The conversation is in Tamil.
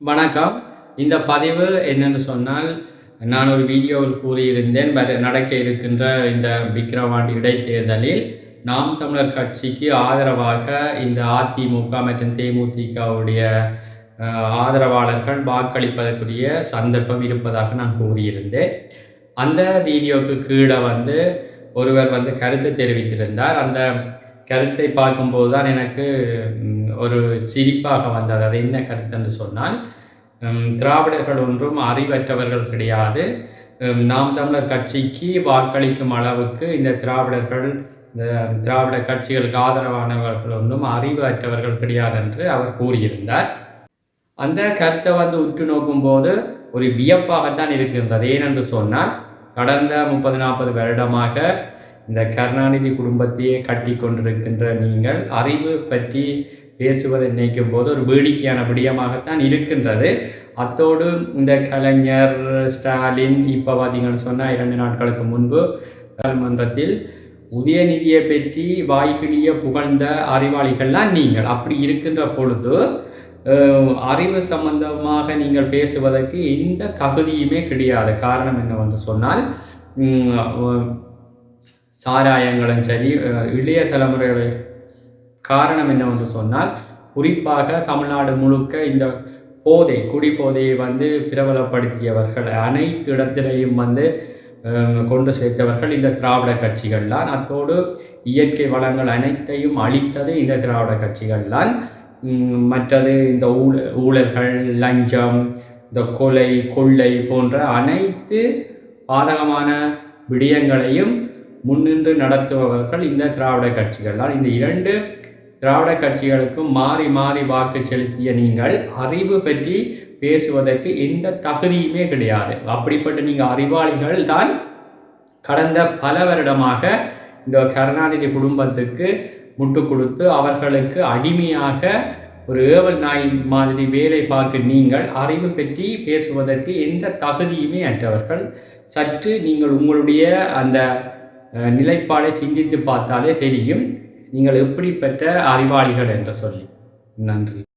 வணக்கம். இந்த பதிவு என்னென்னு சொன்னால் நான் ஒரு வீடியோவில் கூறியிருந்தேன் நடக்க இருக்கின்ற இந்த விக்ரவாண்டி இடைத்தேர்தலில் நாம் தமிழர் கட்சிக்கு ஆதரவாக இந்த அதிமுக மற்றும் தேமுதிகவுடைய ஆதரவாளர்கள் வாக்களிப்பதற்குரிய சந்தர்ப்பம் இருப்பதாக நான் கூறியிருந்தேன். அந்த வீடியோவுக்கு கீழே வந்து ஒருவர் வந்து கருத்து தெரிவித்திருந்தார். அந்த கருத்தை பார்க்கும்போது தான் எனக்கு ஒரு சிரிப்பாக வந்தது. அது என்ன கருத்துன்னு சொன்னால் திராவிடர்கள் ஒன்றும் அறிவற்றவர்கள் கிடையாது நாம் தமிழர் கட்சிக்கு வாக்களிக்கும் அளவுக்கு இந்த திராவிடர்கள் இந்த திராவிட கட்சிகளுக்கு ஆதரவானவர்கள் ஒன்றும் அறிவு அற்றவர்கள் கிடையாது என்று அவர் கூறியிருந்தார். அந்த கருத்தை வந்து உற்று நோக்கும்போது ஒரு வியப்பாகத்தான் இருக்கின்றது. ஏனென்று சொன்னால் கடந்த முப்பது நாற்பது வருடமாக இந்த கருணாநிதி குடும்பத்தையே கட்டி கொண்டிருக்கின்ற நீங்கள் அறிவு பற்றி பேசுவதை நினைக்கும் போது ஒரு வேடிக்கையான விடயமாகத்தான் இருக்கின்றது. அத்தோடு இந்த கலைஞர் ஸ்டாலின் இப்போ பார்த்தீங்கன்னு சொன்னால் இரண்டு நாட்களுக்கு முன்பு நாடாளுமன்றத்தில் உதயநிதியை பற்றி வாய்கிழிய புகழ்ந்த அறிவாளிகள்லாம் நீங்கள். அப்படி இருக்கின்ற பொழுது அறிவு சம்பந்தமாக நீங்கள் பேசுவதற்கு எந்த தகுதியுமே கிடையாது. காரணம் என்னவென்று சொன்னால் சாராயங்களும் சரி இளைய தலைமுறையுடைய காரணம் என்னவென்று சொன்னால் குறிப்பாக தமிழ்நாடு முழுக்க இந்த போதை குடிபோதையை வந்து பிரபலப்படுத்தியவர்கள் அனைத்து இடத்திலையும் வந்து கொண்டு சேர்த்தவர்கள் இந்த திராவிட கட்சிகள் தான். அத்தோடு இயற்கை வளங்கள் அனைத்தையும் அளித்தது இந்த திராவிட கட்சிகள் தான். மற்றது இந்த ஊழ ஊழல்கள் லஞ்சம் இந்த கொலை கொள்ளை போன்ற அனைத்து பாதகமான விடயங்களையும் முன்னின்று நடத்துபவர்கள் இந்த திராவிட கட்சிகள். தான் இந்த இரண்டு திராவிட கட்சிகளுக்கும் மாறி மாறி வாக்கு செலுத்திய நீங்கள் அறிவு பற்றி பேசுவதற்கு எந்த தகுதியுமே கிடையாது. அப்படிப்பட்ட நீங்கள் அறிவாளிகள் தான் கடந்த பல வருடமாக இந்த கருணாநிதி குடும்பத்துக்கு முட்டு கொடுத்து அவர்களுக்கு அடிமையாக ஒரு ஏவல் நாய் மாதிரி வேலை பார்க்க நீங்கள் அறிவு பற்றி பேசுவதற்கு எந்த தகுதியுமே அற்றவர்கள். சற்று நீங்கள் உங்களுடைய அந்த நிலைப்பாடை சிந்தித்து பார்த்தாலே தெரியும். நீங்கள் எப்படிப்பட்ட அறிவாளிகள் என்று சொல்லி. நன்றி.